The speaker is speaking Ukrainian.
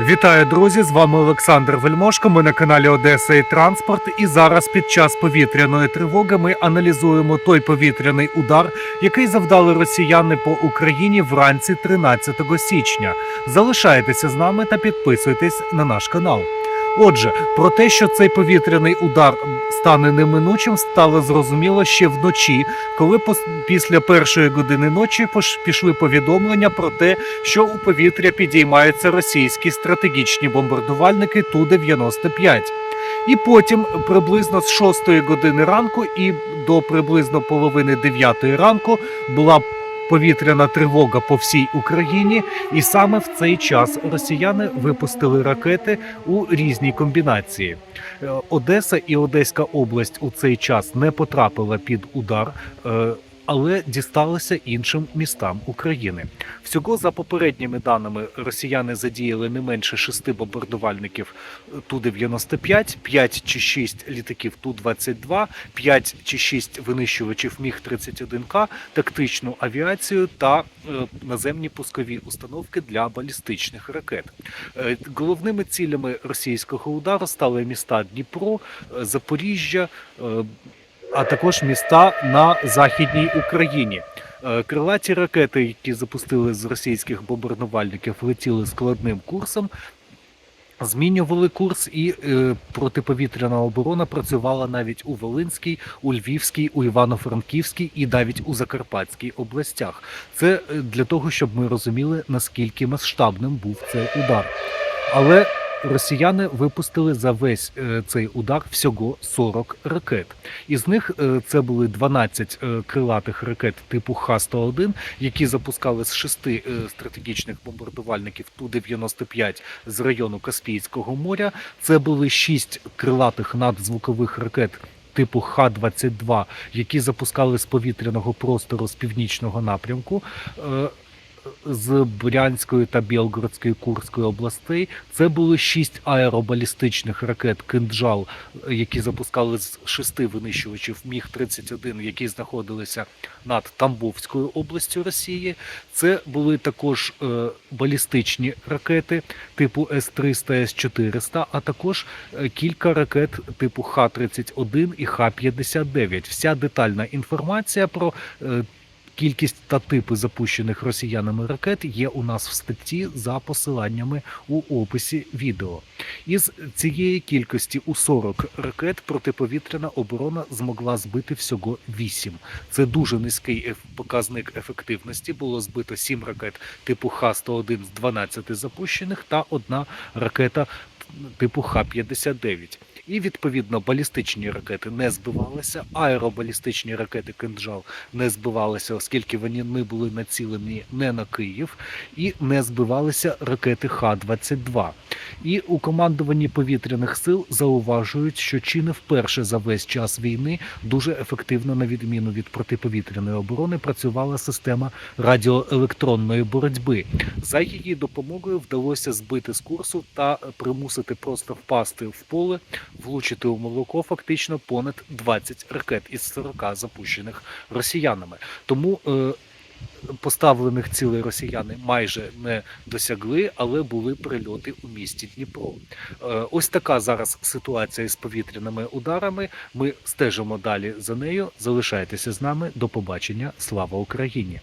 Вітаю, друзі! З вами Олександр Вельмошко. Ми на каналі Одеса і Транспорт. І зараз під час повітряної тривоги ми аналізуємо той повітряний удар, який завдали росіяни по Україні вранці 13 січня. Залишайтеся з нами та підписуйтесь на наш канал. Отже, про те, що цей повітряний удар стане неминучим, стало зрозуміло ще вночі, коли після першої години ночі пішли повідомлення про те, що у повітря підіймаються російські стратегічні бомбардувальники Ту-95. І потім приблизно з 6 години ранку і до приблизно половини 9 ранку була повітряна тривога по всій Україні, і саме в цей час росіяни випустили ракети у різній комбінації. Е, Одеса і Одеська область у цей час не потрапила під удар. Але дісталися іншим містам України. Всього за попередніми даними росіяни задіяли не менше шести бомбардувальників Ту-95, 5 чи 6 літаків Ту-22, 5 чи 6 винищувачів Міг-31К, тактичну авіацію та е, наземні пускові установки для балістичних ракет. Е, Головними цілями російського удару стали міста Дніпро, е, Запоріжжя, а також міста на Західній Україні. Е, Крилаті ракети, які запустили з російських бомбардувальників, летіли складним курсом. Змінювали курс, і е, протиповітряна оборона працювала навіть у Волинській, у Львівській, у Івано-Франківській і навіть у Закарпатській областях. Це е, для того, щоб ми розуміли, наскільки масштабним був цей удар. Але росіяни випустили за весь е, цей удар всього 40 ракет. Із них е, це були 12 е, крилатих ракет типу Х-101, які запускали з шести стратегічних бомбардувальників Ту-95 з району Каспійського моря. Це були 6 крилатих надзвукових ракет. Типу Х-22, які запускали з повітряного простору з північного напрямку, з Брянської та Білгородської Курської областей. Це були шість аеробалістичних ракет «Кинджал», які запускали з шести винищувачів Міг-31, які знаходилися над Тамбовською областю Росії. Це були також е, балістичні ракети типу С-300, С-400, а також е, кілька ракет типу Х-31 і Х-59. Вся детальна інформація про е, Кількість та типи запущених росіянами ракет є у нас в статті за посиланнями у описі відео. Із цієї кількості у 40 ракет протиповітряна оборона змогла збити всього 8. Це дуже низький показник ефективності. Було збито 7 ракет типу Х-101 з 12 запущених та одна ракета типу Х-59. І відповідно балістичні ракети не збивалися, аеробалістичні ракети «Кинджал» не збивалися, оскільки вони не були націлені не на Київ, і не збивалися ракети Х-22. І у командуванні повітряних сил зауважують, що чи не вперше за весь час війни дуже ефективно, на відміну від протиповітряної оборони, працювала система радіоелектронної боротьби. За її допомогою вдалося збити з курсу та примусити просто впасти в поле, влучити у молоко фактично понад 20 ракет із 40 запущених росіянами. Тому е, поставлених цілей росіяни майже не досягли, але були прильоти у місті Дніпро. Е, ось така зараз ситуація з повітряними ударами. Ми стежимо далі за нею. Залишайтеся з нами. До побачення. Слава Україні!